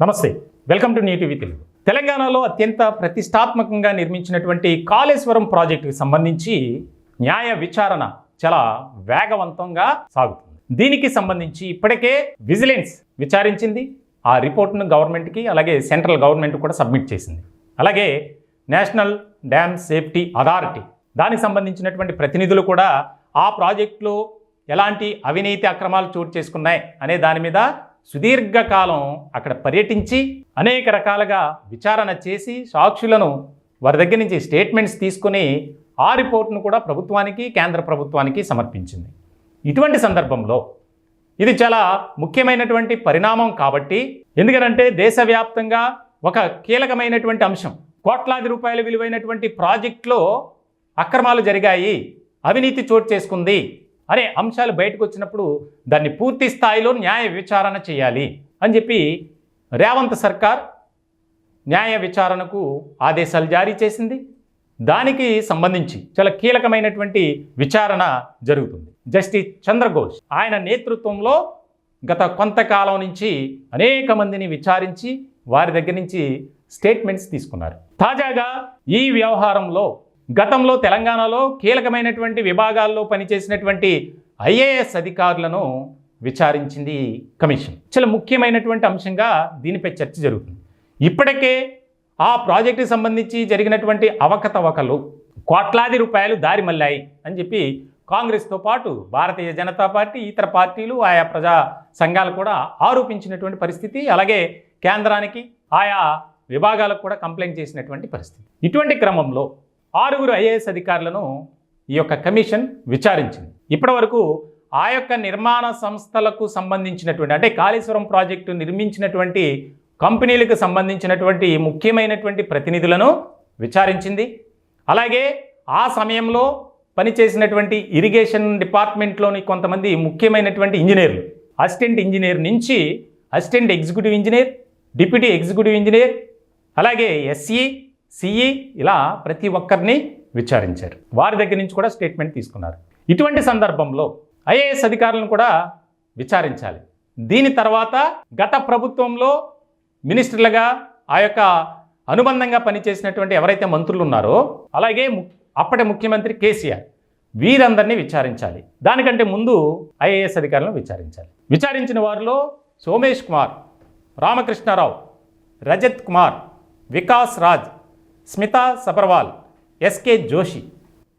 నమస్తే welcome to new TV Telugu. తెలంగాణలో అత్యంత ప్రతిష్టాత్మకంగా నిర్మించినటువంటి కాళేశ్వరం ప్రాజెక్టుకి సంబంధించి న్యాయ విచారణ చాలా వేగవంతంగా సాగుతుంది. దీనికి సంబంధించి ఇప్పటికే విజిలెన్స్ విచారించింది. ఆ రిపోర్ట్ను గవర్నమెంట్కి అలాగే సెంట్రల్ గవర్నమెంట్ కూడా సబ్మిట్ చేసింది. అలాగే నేషనల్ డ్యామ్ సేఫ్టీ అథారిటీ దానికి సంబంధించినటువంటి ప్రతినిధులు కూడా ఆ ప్రాజెక్టులో ఎలాంటి అవినీతి అక్రమాలు చోటు చేసుకున్నాయి అనే దాని మీద సుదీర్ఘకాలం అక్కడ పర్యటించి అనేక రకాలుగా విచారణ చేసి సాక్షులను వారి దగ్గర నుంచి స్టేట్మెంట్స్ తీసుకుని ఆ రిపోర్ట్ను కూడా ప్రభుత్వానికి కేంద్ర ప్రభుత్వానికి సమర్పించింది. ఇటువంటి సందర్భంలో ఇది చాలా ముఖ్యమైనటువంటి పరిణామం కాబట్టి ఎందుకనంటే దేశవ్యాప్తంగా ఒక కీలకమైనటువంటి అంశం. కోట్లాది రూపాయల విలువైనటువంటి ప్రాజెక్టులో అక్రమాలు జరిగాయి. అవినీతి చోటు చేసుకుంది. అనే అంశాలు బయటకు వచ్చినప్పుడు దాన్ని పూర్తి స్థాయిలో న్యాయ విచారణ చేయాలి అని చెప్పి రేవంత్ సర్కార్ న్యాయ విచారణకు ఆదేశాలు జారీ చేసింది. దానికి సంబంధించి చాలా కీలకమైనటువంటి విచారణ జరుగుతుంది. జస్టిస్ చంద్రఘోష్ ఆయన నేతృత్వంలో గత కొంతకాలం నుంచి అనేక మందిని విచారించి వారి దగ్గర నుంచి స్టేట్మెంట్స్ తీసుకున్నారు. తాజాగా ఈ వ్యవహారంలో గతంలో తెలంగాణలో కీలకమైనటువంటి విభాగాల్లో పనిచేసినటువంటి ఐఏఎస్ అధికారులను విచారించింది కమిషన్. చాలా ముఖ్యమైనటువంటి అంశంగా దీనిపై చర్చ జరుగుతుంది. ఇప్పటికే ఆ ప్రాజెక్టుకి సంబంధించి జరిగినటువంటి అవకతవకలు కోట్లాది రూపాయలు దారి మళ్ళాయి అని చెప్పి కాంగ్రెస్తో పాటు భారతీయ జనతా పార్టీ ఇతర పార్టీలు ఆయా ప్రజా సంఘాలు కూడా ఆరోపించినటువంటి పరిస్థితి అలాగే కేంద్రానికి ఆయా విభాగాలకు కూడా కంప్లైంట్ చేసినటువంటి పరిస్థితి. ఇటువంటి క్రమంలో ఆరుగురు ఐఏఎస్ అధికారులను ఈ యొక్క కమిషన్ విచారించింది. ఇప్పటివరకు ఆ యొక్క నిర్మాణ సంస్థలకు సంబంధించినటువంటి అంటే కాళేశ్వరం ప్రాజెక్టు నిర్మించినటువంటి కంపెనీలకు సంబంధించినటువంటి ముఖ్యమైనటువంటి ప్రతినిధులను విచారించింది. అలాగే ఆ సమయంలో పనిచేసినటువంటి ఇరిగేషన్ డిపార్ట్మెంట్లోని కొంతమంది ముఖ్యమైనటువంటి ఇంజనీర్లు అసిస్టెంట్ ఇంజనీర్ నుంచి assistant executive engineer deputy executive engineer అలాగే ఎస్ఈ సిఈ ఇలా ప్రతి ఒక్కరిని విచారించారు. వారి దగ్గర నుంచి కూడా స్టేట్మెంట్ తీసుకున్నారు. ఇటువంటి సందర్భంలో ఐఏఎస్ అధికారులను కూడా విచారించాలి. దీని తర్వాత గత ప్రభుత్వంలో మినిస్టర్లుగా ఆ యొక్క అనుబంధంగా పనిచేసినటువంటి ఎవరైతే మంత్రులు ఉన్నారో అలాగే అప్పటి ముఖ్యమంత్రి కేసీఆర్ వీరందరినీ విచారించాలి. దానికంటే ముందు ఐఏఎస్ అధికారులను విచారించాలి. విచారించిన వారిలో సోమేష్ కుమార్ రామకృష్ణారావు రజత్ కుమార్ వికాస్ రాజ్ స్మితా సబర్వాల్ ఎస్కే జోషి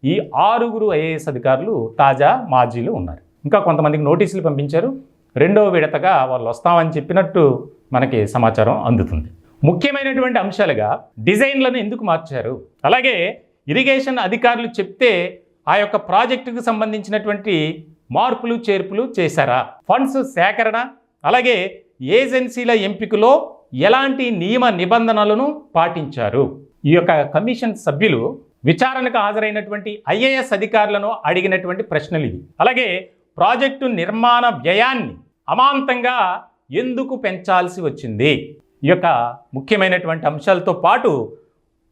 ఈ ఆరుగురు ఐఏఎస్ అధికారులు తాజా మాజీలు ఉన్నారు. ఇంకా కొంతమందికి నోటీసులు పంపించారు. రెండో విడతగా వాళ్ళు వస్తామని చెప్పినట్టు మనకి సమాచారం అందుతుంది. ముఖ్యమైనటువంటి అంశాలుగా డిజైన్లను ఎందుకు మార్చారు? అలాగే ఇరిగేషన్ అధికారులు చెప్తే ఆ యొక్క ప్రాజెక్టుకు సంబంధించినటువంటి మార్పులు చేర్పులు చేశారా? ఫండ్స్ సేకరణ అలాగే ఏజెన్సీల ఎంపికలో ఎలాంటి నియమ నిబంధనలను పాటించారు? ఈ యొక్క కమిషన్ సభ్యులు విచారణకు హాజరైనటువంటి ఐఏఎస్ అధికారులను అడిగినటువంటి ప్రశ్నలు ఇవి. అలాగే ప్రాజెక్టు నిర్మాణ వ్యయాన్ని అమాంతంగా ఎందుకు పెంచాల్సి వచ్చింది? ఈ యొక్క ముఖ్యమైనటువంటి అంశాలతో పాటు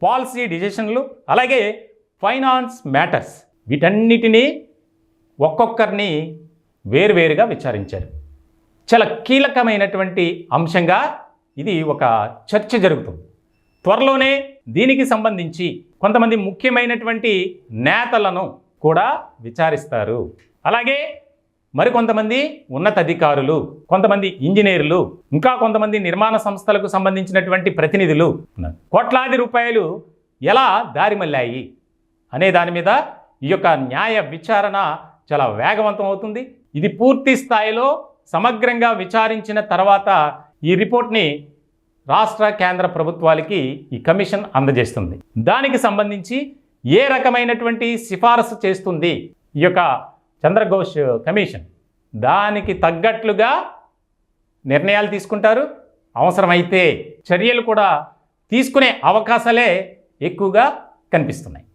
పాలసీ డిసిషన్లు అలాగే ఫైనాన్స్ మ్యాటర్స్ వీటన్నిటినీ ఒక్కొక్కరిని వేరువేరుగా విచారించారు. చాలా కీలకమైనటువంటి అంశంగా ఇది ఒక చర్చ జరుగుతుంది. త్వరలోనే దీనికి సంబంధించి కొంతమంది ముఖ్యమైనటువంటి నేతలను కూడా విచారిస్తారు. అలాగే మరికొంతమంది ఉన్నతాధికారులు కొంతమంది ఇంజనీర్లు ఇంకా కొంతమంది నిర్మాణ సంస్థలకు సంబంధించినటువంటి ప్రతినిధులు కోట్లాది రూపాయలు ఎలా దారి మళ్ళాయి అనే దాని మీద ఈ యొక్క న్యాయ విచారణ చాలా వేగవంతం అవుతుంది. ఇది పూర్తి స్థాయిలో సమగ్రంగా విచారించిన తర్వాత ఈ రిపోర్ట్ని రాష్ట్ర కేంద్ర ప్రభుత్వాలకి ఈ కమిషన్ అందజేస్తుంది. దానికి సంబంధించి ఏ రకమైనటువంటి సిఫారసు చేస్తుంది ఈ యొక్క చంద్రఘోష్ కమిషన్? దానికి తగ్గట్లుగా నిర్ణయాలు తీసుకుంటారు. అవసరమైతే చర్యలు కూడా తీసుకునే అవకాశాలే ఎక్కువగా కనిపిస్తున్నాయి.